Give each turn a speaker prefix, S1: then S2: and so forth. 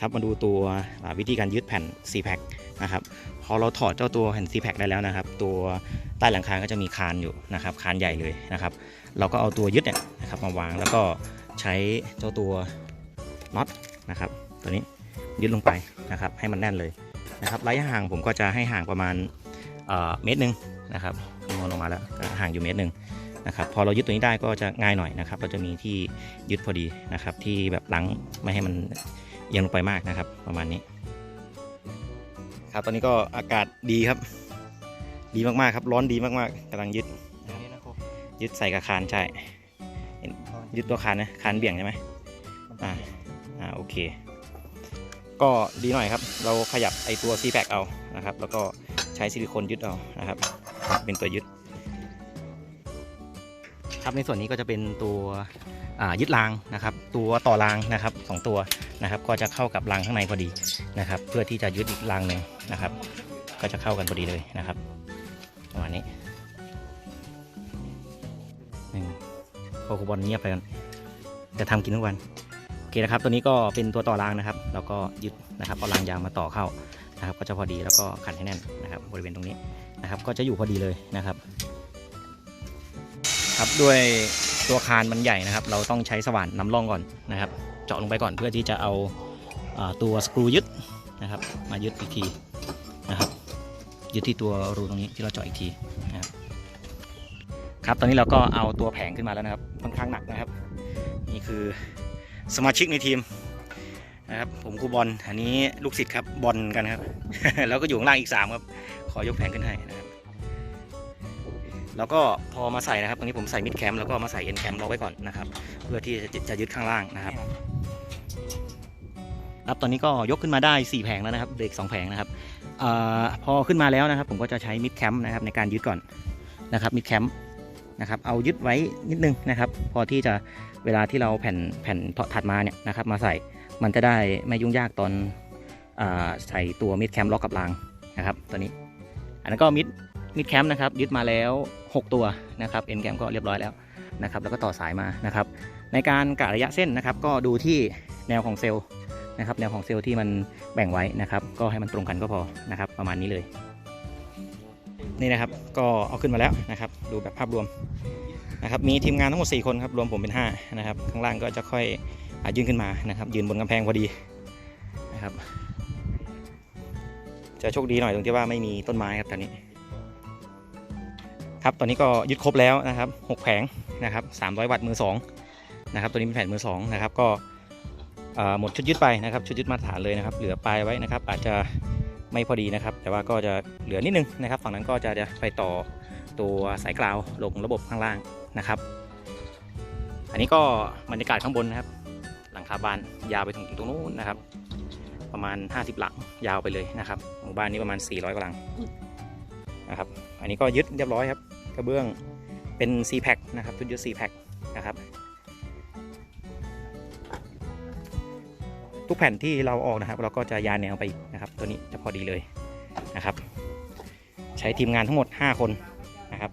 S1: ครับมาดูตัววิธีการยึดแผ่น c p a c นะครับพอเราถอดเจ้าตัวแผ่น c p a c ได้แล้วนะครับ ตัวใต้หลังคาก็จะมีคานอยู่นะครับคานใหญ่เลยนะครับ เราก็เอาตัวยึดเนี่ยนะครับมาวางแล้วก็ใช้เจ้าตัวน็อตนะครับตัวนี้ยึดลงไปนะครับให้มันแน่นเลยนะครับระยะห่างผมก็จะให้ห่างประมาณเอ่อเมตรหนึ่งนะครับคำนวณออกมาแล้วห่างอยู่เมตรหนึ่งนะครับพอเรายึดตัวนี้ได้ก็จะง่ายหน่อยนะครับ เราจะมีที่ยึดพอดีนะครับที่แบบลังไม่ให้มัน เอียงลงไปมากนะครับ ประมาณนี้ ครับตอนนี้ก็อากาศดีครับ ดีมากๆครับ ร้อนดีมากๆกำลังยึด
S2: อย่างนี้นะครู
S1: ยึดใส่กับคานใช่เห็นยึดตัวคานนะคานเบี่ยงใช่ไหมอ่าอ่าโอเค ก็ดีหน่อยครับ เราขยับไอตัว c p a c เอานะครับ แล้วก็ใช้ซิลิโคนยึดเอานะครับ เป็นตัวยึด ครับในส่วนนี้ก็จะเป็นตัวยึดรางนะครับ ตัวต่อรางนะครับสองตัวนะครับ ก็จะเข้ากับรางข้างในพอดีนะครับ เพื่อที่จะยึดอีกรางหนึ่งนะครับ ก็จะเข้ากันพอดีเลยนะครับประมาณนี้หนึ่งโคคูบอลเงียบไปกันจะทำกินทุกวันโอเคนะครับ ตัวนี้ก็เป็นตัวต่อรางนะครับ แล้วก็ยึดนะครับเอารางยางมาต่อเข้านะครับ ก็จะพอดีแล้วก็ขันให้แน่นนะครับ บริเวณตรงนี้นะครับ ก็จะอยู่พอดีเลยนะครับ ครับด้วยตัวคานมันใหญ่นะครับ เราต้องใช้สว่านนำร่องก่อนนะครับ เจาะลงไปก่อนเพื่อที่จะเอาอาตัวสกรูยึดนะครับ มายึดอีกทีนะครับยึดที่ตัวรูตรงนี้ที่เราเจาะอีกทีนะครับครับตอนนี้เราก็เอาตัวแผงขึ้นมาแล้วนะครับค่อนข้างหนักนะครับ นี่คือสมาชิกในทีมนะครับผมครูบอลอันนี้ลูกศิษย์ครับบอลกันครับ แล้วก็อยู่ข้างล่างอีก3ครับขอยกแผงขึ้นให้นะครับ แล้วก็พอมาใส่นะครับตรงนี้ผมใส่มิดแคมแล้วก็มาใส่เอ็นแคมล็อกไว้ก่อนนะครับ เพื่อที่จะจะยึดข้างล่างนะครับครับตอนนี้ก็ยกขึ้นมาได้ 4 แผงแล้วนะครับเบรก2แผงนะครับอพอขึ้นมาแล้วนะครับ ผมก็จะใช้มิดแคมนะครับในการยึดก่อนนะครับมิดแคมนะครับเอายึดไว้นิดนึงนะครับ พอที่จะเวลาที่เราแผ่นแผ่นถัดมาเนี่ยนะครับ มาใส่มันจะได้ไม่ยุ่งยากตอนอใส่ตัวมิดแคมล็อกกับรางนะครับ ตัวนี้ อันนั้นก็มิด มิดแคมป์นะครับยึดมาแล้ว 6 ตัวนะครับเอ็นแคมก็เรียบร้อยแล้วนะครับแล้วก็ต่อสายมานะครับในการกะระยะเส้นนะครับ ก็ดูที่แนวของเซลล์นะครับแนวของเซลล์ที่มันแบ่งไว้นะครับ ก็ให้มันตรงกันก็พอนะครับ ประมาณนี้เลย นี่นะครับก็เอาขึ้นมาแล้วนะครับ ดูแบบภาพรวมนะครับมีทีมงานทั้งหมด 4 คนครับรวมผมเป็น5นะครับข้างล่างก็จะค่อยอยื่นขึ้นมานะครับ ยืนบนกำแพงพอดีนะครับจะโชคดีหน่อยตรงที่ว่าไม่มีต้นไม้ครับตอนนี้ ครับตอนนี้ก็ยึดครบแล้วนะครับ6แผงนะครับ300 วัตต์มือ2นะครับตัวนี้เป็นแผ่นมือ2นะครับก็หมดชุดยึดไปนะครับชุดยึดมาตรฐานเลยนะครับเหลือปลายไว้นะครับอาจจะไม่พอดีนะครับ แต่ว่าก็จะเหลือนิดนึงนะครับ ฝั่งนั้นก็จะจะไปต่อตัวสายกราวลงระบบข้างล่างนะครับ อันนี้ก็บรรยากาศข้างบนนะครับ หลังคาบ้านยาวไปถึงตรงนู้นนะครับ ประมาณ 50 หลังยาวไปเลยนะครับหมู่บ้านนี้ประมาณ 400กว่าหลังนะครับ อันนี้ก็ยึดเรียบร้อยครับ กระเบื้องเป็น C pack นะครับชุดยศ c p a c นะครับ ทุกแผ่นที่เราออกนะครับ เราก็จะยาแนวไปนะครับ ตัวนี้จะพอดีเลยนะครับ ใช้ทีมงานทั้งหมด 5 คนนะครับ